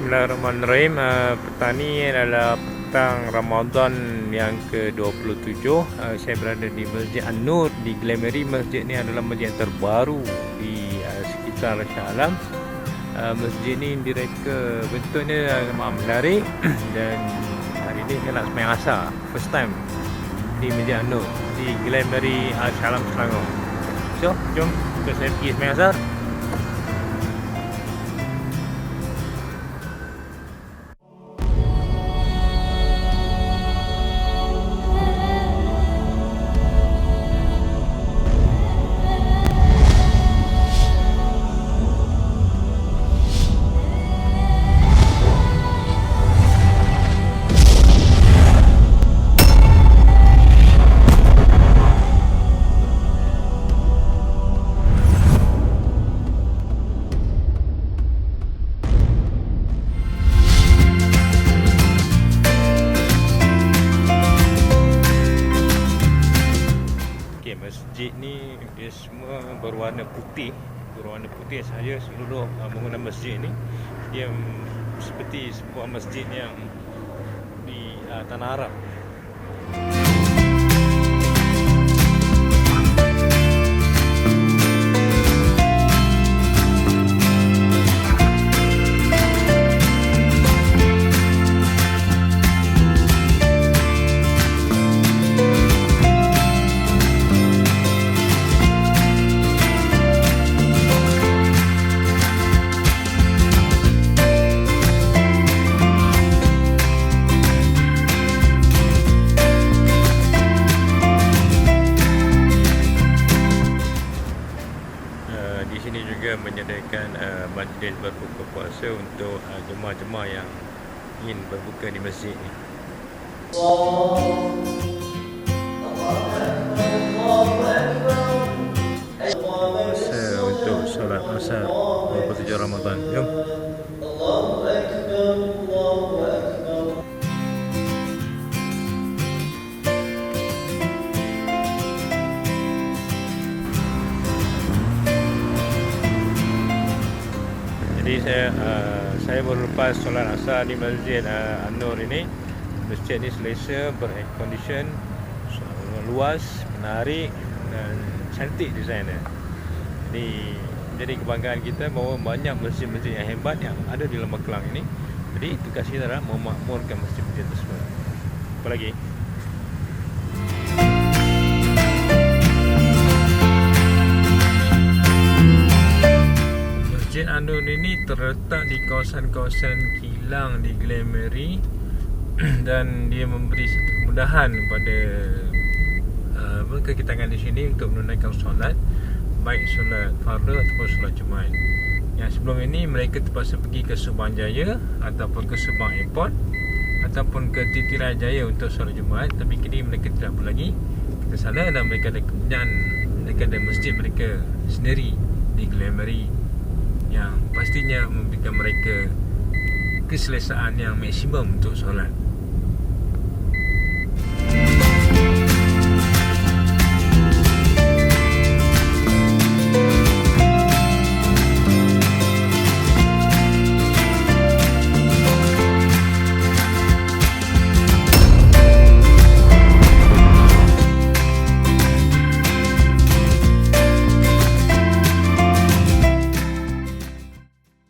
Bismillahirrahmanirrahim. Uh, petang ni adalah petang Ramadan yang ke-27. Uh, saya berada di Masjid An-Nur di Glameri. Masjid ni adalah masjid yang terbaru di uh, sekitar Shah Alam. Uh, masjid ni direka bentuknya amat menarik dan hari ni saya nak semayang asar. First time di Masjid An-Nur di Glameri uh, Shah Alam Selangor. So, jom kita saya pergi semayang asar. Masjid ni dia semua berwarna putih. Berwarna putih sahaja seluruh uh, bangunan masjid ni. Dia seperti sebuah masjid yang di uh, tanah Arab. Juga menyediakan uh, majlis berbuka puasa untuk uh, jemaah-jemaah yang ingin berbuka di masjid ni. Masa untuk solat asar 27 Ramadan. Jom. Saya uh, saya baru lepas solat asar di Masjid uh, An-Nur ini. Masjid ni selesa, so- luas, menarik dan cantik desain dia. Jadi jadi kebanggaan kita bahawa banyak masjid-masjid yang hebat yang ada di Lembah Kelang ini. Jadi tugas kita adalah memakmurkan masjid-masjid tersebut. Apa lagi? Ini terletak di kawasan-kawasan kilang di Glameri dan dia memberi satu kemudahan kepada uh, kekitangan di sini untuk menunaikan solat baik solat fardu ataupun solat Jumaat. Yang sebelum ini mereka terpaksa pergi ke Subang Jaya ataupun ke Subang Airport ataupun ke Titirai Jaya untuk solat Jumaat tapi kini mereka tidak perlu lagi ke sana dan mereka ada kemudahan mereka ada masjid mereka sendiri di Glameri yang pastinya memberikan mereka keselesaan yang maksimum untuk solat.